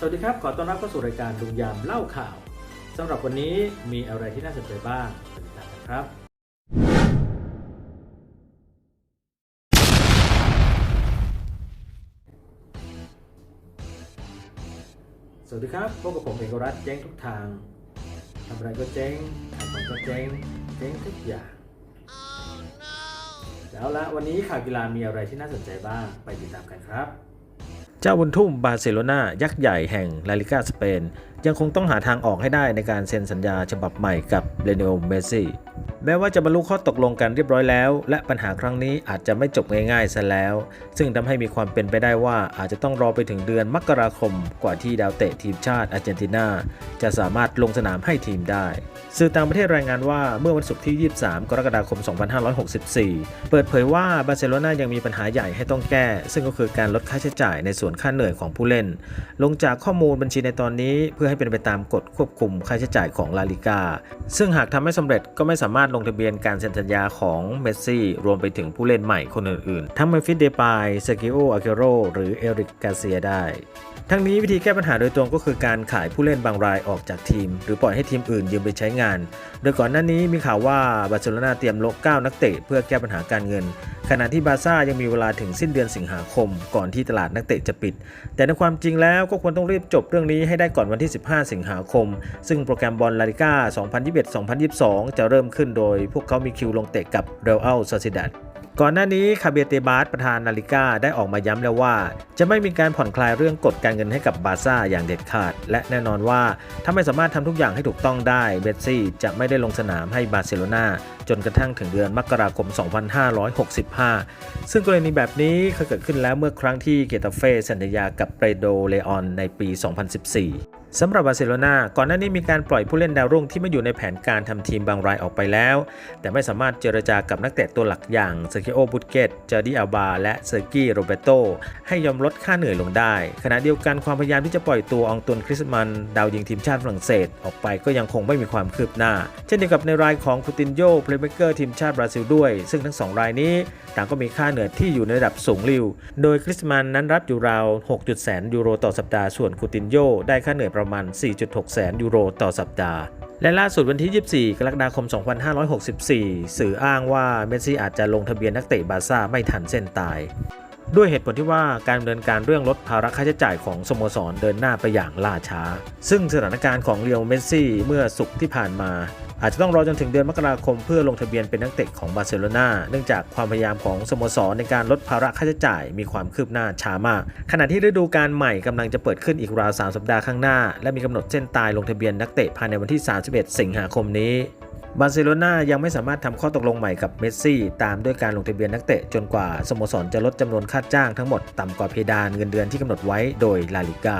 สวัสดีครับ ขอต้อนรับเข้าสู่รายการลุงยามเล่าข่าว สำหรับวันนี้มีอะไรที่น่าสนใจบ้างไปติดตามกันครับ สวัสดีครับพบกับผมเอกรัตน์เจ๊งทุกทางทำอะไรก็เจ๊งขายของก็เจ๊งเจ๊งทุกอย่างแล้วละวันนี้ข่าวกีฬามีอะไรที่น่าสนใจบ้างไปติดตามกันครับเจ้าบุญทุ่มบาร์เซโลนายักษ์ใหญ่แห่งลาลิกาสเปน ยังคงต้องหาทางออกให้ได้ในการเซ็นสัญญาฉบับใหม่กับเลโอเมสซี่ แม้ว่าจะบรรลุข้อตกลงกันเรียบร้อยแล้ว และปัญหาครั้งนี้อาจจะไม่จบง่ายๆซะแล้ว ซึ่งทำให้มีความเป็นไปได้ว่าอาจจะต้องรอไปถึงเดือนมกราคม กว่าที่ดาวเตะทีมชาติอาร์เจนตินาจะสามารถลงสนามให้ทีมได้ สื่อต่างประเทศรายงานว่าเมื่อวันศุกร์ที่ 23 กรกฎาคม 2564 เปิดเผยว่าบาร์เซโลนายังมีปัญหาใหญ่ให้ต้องแก้ ซึ่งก็คือการลดค่าใช้จ่ายในส่วนค่าเหนื่อยของผู้เล่น ลงจากข้อมูลบัญชีในตอนนี้ เพื่อให้เป็นไปตามกฎควบคุมค่าใช้จ่ายของลาลิกาซึ่งหากทำไม่สำเร็จก็ไม่สามารถลงทะเบียนการเซ็นสัญญาของเมสซี่ รวมไปถึงผู้เล่นใหม่คนอื่นๆ ทั้งเมฟิสเดปายเซกิโออาเกโรหรือเอริกกาเซียได้ ทั้งนี้วิธีแก้ปัญหาโดยตรงก็คือการขายผู้เล่นบางรายออกจากทีม หรือปล่อยให้ทีมอื่นยืมไปใช้งาน โดยก่อนหน้านี้มีข่าวว่าบาร์เซโลนาเตรียมลบ9นักเตะเพื่อแก้ปัญหาการเงิน ขณะที่บาซ่ายังมีเวลาถึงสิ้นเดือนสิงหาคม ก่อนที่ตลาดนักเตะจะปิด แต่ในความจริงแล้วก็ควรต้องรีบจบเรื่องนี้ให้ได้ก่อนวันที่ 15 สิงหาคม ซึ่งโปรแกรมบอลลาลิก้า 2021-2022 จะเริ่มขึ้นโดย พวกเขามีคิวลงเตะกับเรอัลซาซิดัด ก่อนหน้านี้คาเบียเตบาสประธานนาฬิกาได้ออกมาย้ำแล้วว่า จะไม่มีการผ่อนคลายเรื่องกฎการเงินให้กับบาร์ซ่าอย่างเด็ดขาด และแน่นอนว่าถ้าไม่สามารถทำทุกอย่างให้ถูกต้องได้เบสซี่จะไม่ได้ลงสนามให้บาร์เซโลนาจนกระทั่งถึงเดือนมกราคม 2565 ซึ่งกรณีแบบนี้เคยเกิดขึ้นแล้วเมื่อครั้งที่เกตาเฟ่สัญญากับเปโดเลออนในปี 2014 สำหรับบาร์เซโลนาก่อนหน้านี้มีการปล่อยผู้เล่นดาวรุ่งที่ไม่อยู่ในแผนการทำทีมบางรายออกไปแล้ว แต่ไม่สามารถเจรจากับนักเตะตัวหลักอย่างเซอร์กิโอบุตเกตเจอร์ดีอัลบา และเซอร์กี้โรเบโตให้ยอมลดค่าเหนื่อยลงได้ ขณะเดียวกันความพยายามที่จะปล่อยตัวองตุนคริสมัน ดาวยิงทีมชาติฝรั่งเศสออกไปก็ยังคงไม่มีความคืบหน้า เช่นเดียวกับในรายของคูตินโญ่เพลย์เมเกอร์ทีมชาติบราซิลด้วย ซึ่งทั้งสองรายนี้ต่างก็มีค่าเหนื่อยที่อยู่ในระดับสูงริวโดยคริสมันนั้นรับอยู่ราว6แสนยูโรต่อสัปดาห์ส่วนคูตินโญ่ได้ค่าเหนื่อยประมาณ 4.6 แสนยูโรต่อสัปดาห์ และล่าสุดวันที่ 24 กรกฎาคม 2564 สื่ออ้างว่าเมสซี่อาจจะลงทะเบียนนักเตะบาร์ซ่าไม่ทันเส้นตาย ด้วยเหตุผลที่ว่าการดำเนินการเรื่องลดภาระค่าใช้จ่ายของสโมสรเดินหน้าไปอย่างล่าช้า ซึ่งสถานการณ์ของเรียวเมสซี่เมื่อสุกที่ผ่านมา อาจจะต้องรอจนถึงเดือนมกราคมเพื่อลงทะเบียนเป็นนักเตะของบาร์เซโลนาเนื่องจากความพยายามของสโมสรในการลดภาระค่าใช้จ่ายมีความคืบหน้าช้ามาก ขณะที่ฤดูกาลใหม่กำลังจะเปิดขึ้นอีกราว3สัปดาห์ข้างหน้า และมีกำหนดเส้นตายลงทะเบียนนักเตะภายในวันที่ 31 สิงหาคมนี้ บาร์เซโลนายังไม่สามารถทำข้อตกลงใหม่กับเมสซี่ ตามด้วยการลงทะเบียนนักเตะ จนกว่าสโมสรจะลดจำนวนค่าจ้างทั้งหมดต่ำกว่าเพดานเงินเดือนที่กำหนดไว้โดยลาลิกา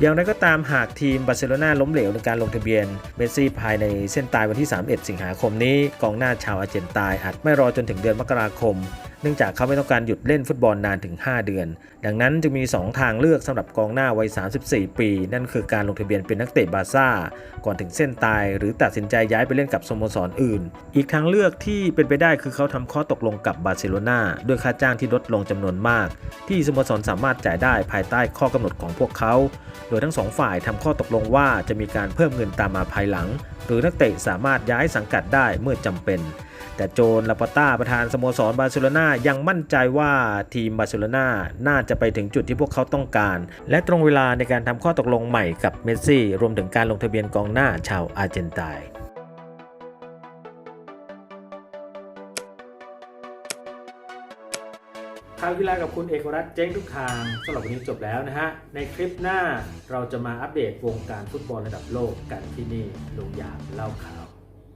อย่างไรก็ตามหากทีมบาร์เซโลนาล้มเหลวในการลงทะเบียนเมสซี่ภายในเส้นตายวันที่ 31 สิงหาคมนี้ กองหน้าชาวอาร์เจนตายอาจไม่รอจนถึงเดือนมกราคม เนื่องจากเขาไม่ต้องการหยุดเล่นฟุตบอลนานถึง 5 เดือน ดังนั้นจึงมี 2 ทางเลือกสำหรับกองหน้าวัย 34 ปี นั่นคือการลงทะเบียนเป็นนักเตะบาร์ซ่า ก่อนถึงเส้นตาย หรือตัดสินใจย้ายไปเล่นกับสโมสรอื่น อีกทางเลือกที่เป็นไปได้คือเขาทำข้อตกลงกับบาร์เซโลนาด้วยค่าจ้างที่ลดลงจำนวนมาก ที่สโมสรสามารถจ่ายได้ภายใต้ข้อกำหนดของพวกเขา โดยทั้งสองฝ่ายทำข้อตกลงว่าจะมีการเพิ่มเงินตามมาภายหลัง หรือนักเตะสามารถย้ายสังกัดได้เมื่อจำเป็น แต่โจนลาปาต้าประธานสโมสรบาร์เซโลนายังมั่นใจว่าทีมบาร์เซโลนาน่าจะไปถึงจุดที่พวกเขาต้องการ และตรงเวลาในการทำข้อตกลงใหม่กับเมสซี่รวมถึงการลงทะเบียนกองหน้าชาวอาร์เจนตายข่าวกีฬากับคุณเอกรัตน์เจ๊งทุกทางสำหรับวันนี้จบแล้วนะฮะ ในคลิปหน้าเราจะมาอัปเดตวงการฟุตบอลระดับโลกกันที่นี่ลงยามเล่าข่าว